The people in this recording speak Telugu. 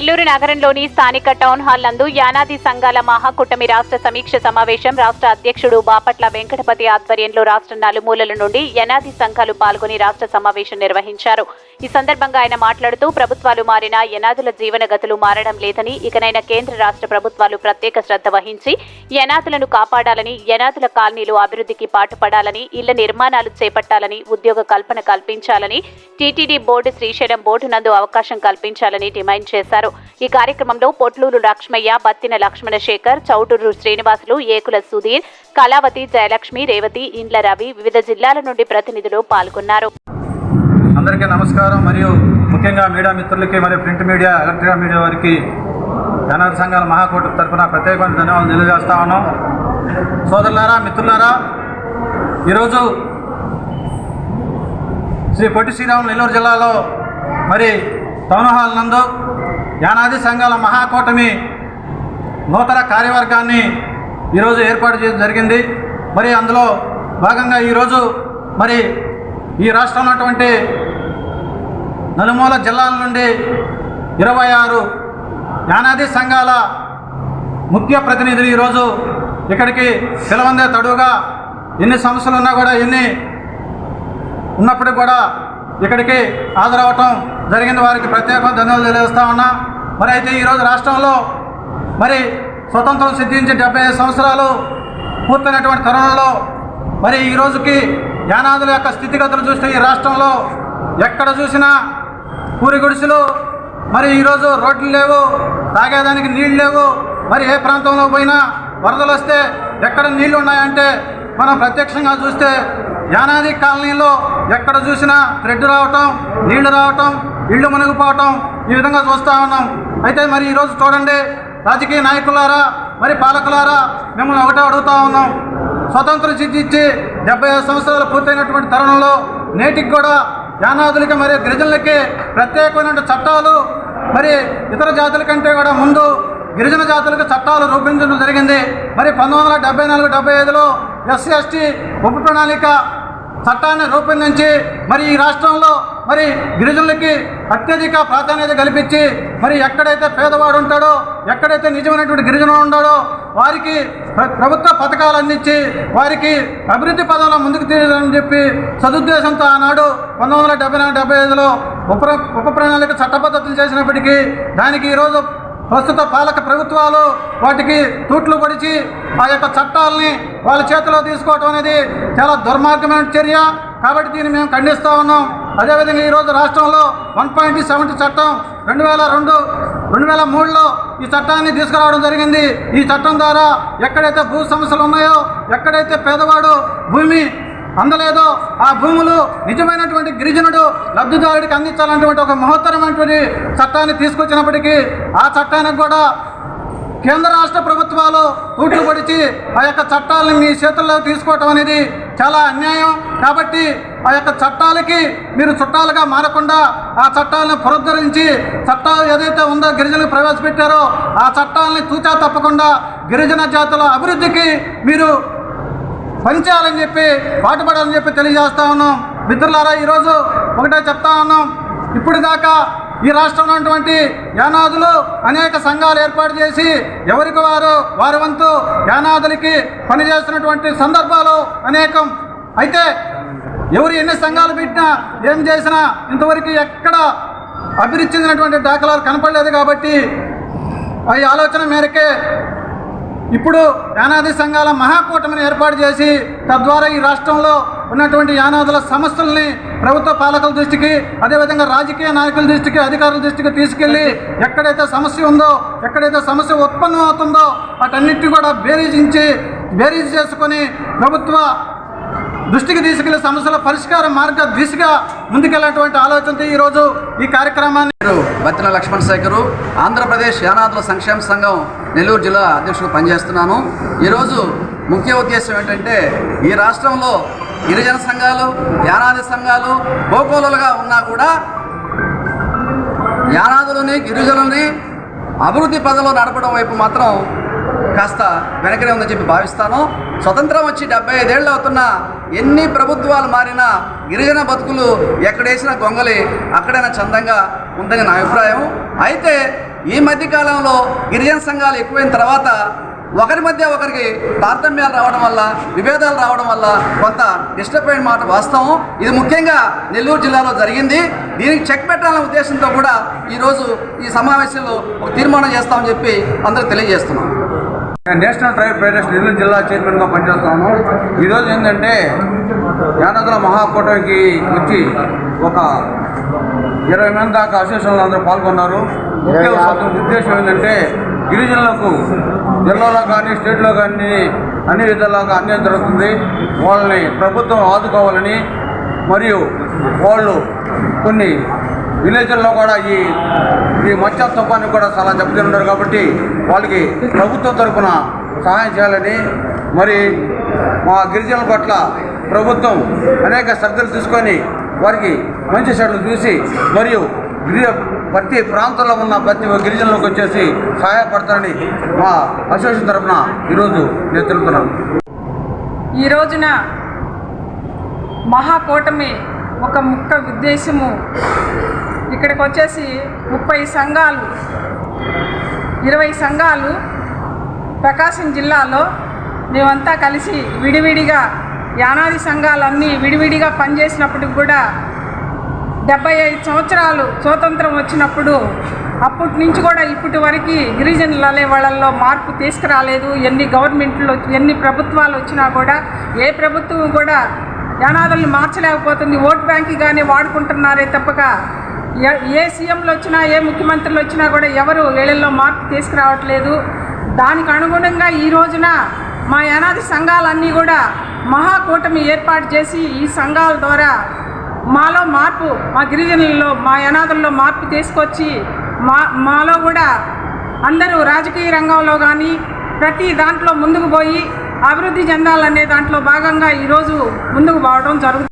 నెల్లూరు నగరంలోని స్థానిక టౌన్ హాల్ నందు యానాది సంఘాల మహాకూటమి రాష్ట్ర సమీక్ష సమావేశం రాష్ట్ర అధ్యక్షుడు బాపట్ల వెంకటపతి ఆధ్వర్యంలో రాష్ట్ర నలుమూలల నుండి యనాది సంఘాలు పాల్గొని రాష్ట్ర సమావేశం నిర్వహించారు. ఈ సందర్భంగా ఆయన మాట్లాడుతూ ప్రభుత్వాలు మారినా యనాదుల జీవనగతులు మారడం లేదని ఇకనైనా కేంద్ర రాష్ట్ర ప్రభుత్వాలు ప్రత్యేక శ్రద్ధ వహించి యనాథులను కాపాడాలని యనాథుల కాలనీలు అభివృద్ధికి పాటుపడాలని ఇళ్ళ నిర్మాణాలు చేపట్టాలని ఉద్యోగ కల్పన కల్పించాలని టీటీడీ బోర్డు శ్రీశైలం బోర్డు నందు అవకాశం కల్పించాలని డిమాండ్ చేశారు. ఈ కార్యక్రమంలో పొట్లూరు లక్ష్మయ్య బత్తిన లక్ష్మణ శేఖర్ చౌటూరు శ్రీనివాసులు ఏకుల సుధీర్ కళావతి జయలక్ష్మి రేవతి ఇండ్ల రవి వివిధ జిల్లాల నుండి ప్రతినిధులు పాల్గొన్నారు. అందరికీ నమస్కారం. మరియు ముఖ్యంగా మీడియా మిత్రులకి మరియు ప్రింట్ మీడియా ఎలక్ట్రికల్ మీడియా వారికి జనాల సంఘాల మహాకూటమి తరఫున ప్రత్యేకమైన ధన్యవాదాలు తెలియజేస్తా ఉన్నాం. సోదరులారా మిత్రులారా ఈరోజు శ్రీ పొట్టి శ్రీరాములు నెల్లూరు జిల్లాలో మరి టౌన్ హాల్ నందు యానాది సంఘాల మహాకూటమి నూతన కార్యవర్గాన్ని ఈరోజు ఏర్పాటు చేయడం జరిగింది. మరి అందులో భాగంగా ఈరోజు మరి ఈ రాష్ట్రంలో ఉన్నటువంటి నలుమూల జిల్లాల నుండి ఇరవై ఆరు యానాది సంఘాల ముఖ్య ప్రతినిధులు ఈరోజు ఇక్కడికి పిలవందే తడువుగా ఎన్ని సమస్యలు ఉన్నా కూడా ఎన్ని ఉన్నప్పటికి కూడా ఇక్కడికి హాజరవటం జరిగింది. వారికి ప్రత్యేక ధన్యవాదాలు తెలియజేస్తా ఉన్నా. మరి అయితే ఈరోజు రాష్ట్రంలో మరి స్వతంత్రం సిద్ధించి డెబ్బై ఐదు సంవత్సరాలు పూర్తయినటువంటి తరుణంలో మరి ఈ రోజుకి యానాదుల యొక్క స్థితిగతులు చూస్తే ఈ రాష్ట్రంలో ఎక్కడ చూసినా పూరి గుడిసెలు మరి ఈరోజు రోడ్లు లేవు తాగేదానికి నీళ్ళు లేవు. మరి ఏ ప్రాంతంలో పోయినా వరదలు వస్తే ఎక్కడ నీళ్ళు ఉన్నాయంటే మనం ప్రత్యక్షంగా చూస్తే యానాది కాలనీలో ఎక్కడ చూసినా థ్రెడ్ రావటం నీళ్ళు రావటం ఇళ్ళు మునిగిపోవటం ఈ విధంగా చూస్తూ ఉన్నాం. అయితే మరి ఈరోజు చూడండి రాజకీయ నాయకులారా మరి పాలకులారా మిమ్మల్ని ఒకటే అడుగుతా ఉన్నాం. స్వతంత్రం సిద్ధించి డెబ్బై ఐదు సంవత్సరాలు పూర్తయినటువంటి తరుణంలో నేటికి కూడా యానాదులకి మరి గిరిజనులకి ప్రత్యేకమైన చట్టాలు మరి ఇతర జాతుల కంటే కూడా ముందు గిరిజన జాతులకు చట్టాలు రూపొందించడం జరిగింది. మరి పంతొమ్మిది వందల డెబ్బై నాలుగు డెబ్బై ఐదులో ఎస్సీ ఎస్టీ ఉప ప్రణాళిక చట్టాన్ని రూపొందించి మరి ఈ రాష్ట్రంలో మరి గిరిజనులకి అత్యధిక ప్రాధాన్యత కల్పించి మరి ఎక్కడైతే పేదవాడు ఉంటాడో ఎక్కడైతే నిజమైనటువంటి గిరిజనుడు ఉంటాడో వారికి ప్రభుత్వ పథకాలు అందించి వారికి అభివృద్ధి పదంలో ముందుకు తీయాలని చెప్పి సదుద్దేశంతో ఆనాడు పంతొమ్మిది వందల డెబ్బై నాలుగు డెబ్బై ఐదులో ఉప ఉప ప్రణాళిక చట్టబద్ధతలు చేసినప్పటికీ దానికి ఈరోజు ప్రస్తుత పాలక ప్రభుత్వాలు వాటికి తూట్లు పడిచి ఆ యొక్క చట్టాలని వాళ్ళ చేతిలో తీసుకోవటం అనేది చాలా దుర్మార్గమైన చర్య. కాబట్టి దీన్ని మేము ఖండిస్తూ ఉన్నాం. అదేవిధంగా ఈరోజు రాష్ట్రంలో వన్ పాయింట్ సెవెంటీ చట్టం రెండు వేల రెండు రెండు వేల మూడులో ఈ చట్టాన్ని తీసుకురావడం జరిగింది. ఈ చట్టం ద్వారా ఎక్కడైతే భూ సమస్యలు ఉన్నాయో ఎక్కడైతే పేదవాడు భూమి అందలేదో ఆ భూములు నిజమైనటువంటి గిరిజనుడు లబ్ధిదారుడికి అందించాలన్నటువంటి ఒక మహత్తరమైనటువంటి చట్టాన్ని తీసుకొచ్చినప్పటికీ ఆ చట్టానికి కూడా కేంద్ర రాష్ట్ర ప్రభుత్వాలు తూట్లు పడిచి ఆ యొక్క చట్టాలను మీ చేతుల్లో తీసుకోవటం అనేది చాలా అన్యాయం. కాబట్టి ఆ యొక్క చట్టాలకి మీరు చుట్టాలుగా మారకుండా ఆ చట్టాలను పునరుద్ధరించి చట్టాలు ఏదైతే ఉందో గిరిజనులు ప్రవేశపెట్టారో ఆ చట్టాలని తూచా తప్పకుండా గిరిజన జాతుల అభివృద్ధికి మీరు పనిచేయాలని చెప్పి పాటుపడాలని చెప్పి తెలియజేస్తా ఉన్నాం. మిత్రులారా ఈరోజు ఒకటే చెప్తా ఉన్నాం. ఇప్పుడు దాకా ఈ రాష్ట్రంలో ఉన్నటువంటి యానాదులు అనేక సంఘాలు ఏర్పాటు చేసి ఎవరికి వారు వారి వంతు యానాదులకి పనిచేస్తున్నటువంటి సందర్భాలు అనేకం. అయితే ఎవరు ఎన్ని సంఘాలు పెట్టినా ఏం చేసినా ఇంతవరకు ఎక్కడ అభివృద్ధి చెందినటువంటి దాఖలాలు కనపడలేదు కాబట్టి ఈ ఆలోచన మేరకే ఇప్పుడు యానాది సంఘాల మహాకూటమిని ఏర్పాటు చేసి తద్వారా ఈ రాష్ట్రంలో ఉన్నటువంటి యానాదుల సమస్యల్ని ప్రభుత్వ పాలకుల దృష్టికి అదేవిధంగా రాజకీయ నాయకుల దృష్టికి అధికారుల దృష్టికి తీసుకెళ్ళి ఎక్కడైతే సమస్య ఉందో ఎక్కడైతే సమస్య ఉత్పన్నం అవుతుందో వాటన్నిటిని కూడా బేరీజించి బేరీజ్ చేసుకొని ప్రభుత్వ దృష్టికి తీసుకెళ్ళే సమస్యల పరిష్కార మార్గ దిశగా ముందుకెళ్ళినటువంటి ఆలోచనతో ఈరోజు ఈ కార్యక్రమాన్ని పేరు బత్తిన లక్ష్మణ్ శేఖరు ఆంధ్రప్రదేశ్ యానాదుల సంక్షేమ సంఘం నెల్లూరు జిల్లా అధ్యక్షుడు పనిచేస్తున్నాను. ఈరోజు ముఖ్య ఉద్దేశం ఏంటంటే ఈ రాష్ట్రంలో గిరిజన సంఘాలు యానాది సంఘాలు గోకోలుగా ఉన్నా కూడా యానాదులని గిరిజనుల్ని అభివృద్ధి పదంలో నడపడం వైపు మాత్రం కాస్త వెనకనే ఉందని చెప్పి భావిస్తాను. స్వతంత్రం వచ్చి డెబ్బై ఐదేళ్ళు అవుతున్నా ఎన్ని ప్రభుత్వాలు మారినా గిరిజన బతుకులు ఎక్కడేసిన గొంగలి అక్కడైనా చందంగా ఉందని నా అభిప్రాయం. అయితే ఈ మధ్య కాలంలో గిరిజన సంఘాలు ఎక్కువైన తర్వాత ఒకరి మధ్య ఒకరికి తారతమ్యాలు రావడం వల్ల విభేదాలు రావడం వల్ల కొంత డిస్టర్బ్ అయిన మాట వాస్తవం. ఇది ముఖ్యంగా నెల్లూరు జిల్లాలో జరిగింది. దీనికి చెక్ పెట్టాలనే ఉద్దేశంతో కూడా ఈరోజు ఈ సమావేశంలో ఒక తీర్మానం చేస్తామని చెప్పి అందరూ తెలియజేస్తున్నాం. నేషనల్ ట్రైబల్ ఫెడరేషన్ నెల్లూరు జిల్లా చైర్మన్గా పనిచేస్తాను ఈరోజు ఏంటంటే యానదుల మహాకూటమికి వచ్చి ఒక ఇరవై మంది దాకా అసోసియేషన్లు అందరూ పాల్గొన్నారు. ముఖ్య ఉద్దేశం- ఉద్దేశం ఏంటంటే గిరిజనులకు జిల్లాలో కానీ స్టేట్లో కానీ అన్ని విధాలుగా అన్యాయం జరుగుతుంది. వాళ్ళని ప్రభుత్వం ఆదుకోవాలని మరియు వాళ్ళు కొన్ని విలేజ్ల్లో కూడా ఈ ఈ మత్స్య తుఫాన్ని కూడా చాలా దెబ్బతిన్నారు కాబట్టి వాళ్ళకి ప్రభుత్వం తరపున సహాయం చేయాలని మరి మా గిరిజనుల పట్ల ప్రభుత్వం అనేక శ్రద్ధలు తీసుకొని వారికి మంచి చెడులు చూసి మరియు గిరి ప్రతి ప్రాంతంలో ఉన్న ప్రతి గిరిజనులకు వచ్చేసి సహాయపడతారని మా అసోసియేషన్ తరపున ఈరోజు నేను తెలుపుతున్నాను. ఈ రోజున మహాకూటమి ఒక ముఖ్య ఉద్దేశము ఇక్కడికి వచ్చేసి ముప్పై సంఘాలు ఇరవై సంఘాలు ప్రకాశం జిల్లాలో మేమంతా కలిసి విడివిడిగా యానాది సంఘాలన్నీ విడివిడిగా పనిచేసినప్పటికి కూడా డెబ్బై ఐదు సంవత్సరాలు స్వాతంత్రం వచ్చినప్పుడు అప్పటి నుంచి కూడా ఇప్పటి వరకు గిరిజనుల వాళ్ళల్లో మార్పు తీసుకురాలేదు. ఎన్ని గవర్నమెంట్లు ఎన్ని ప్రభుత్వాలు వచ్చినా కూడా ఏ ప్రభుత్వం కూడా యానాదులను మార్చలేకపోతుంది. ఓట్ బ్యాంక్ కానీ వాడుకుంటున్నారే తప్పక ఏ- ఏ సీఎంలు వచ్చినా ఏ ముఖ్యమంత్రులు వచ్చినా కూడా ఎవరు వీళ్ళల్లో మార్పు తీసుకురావట్లేదు. దానికి అనుగుణంగా ఈ రోజున మా యనాది సంఘాలన్నీ కూడా మహాకూటమి ఏర్పాటు చేసి ఈ సంఘాల ద్వారా మాలో మార్పు మా గిరిజనుల్లో మా యనాదుల్లో మార్పు తీసుకొచ్చి మా మాలో కూడా అందరూ రాజకీయ రంగంలో కానీ ప్రతి దాంట్లో ముందుకు పోయి అభివృద్ధి చెందాలనే దాంట్లో భాగంగా ఈరోజు ముందుకు పోవడం జరుగుతుంది.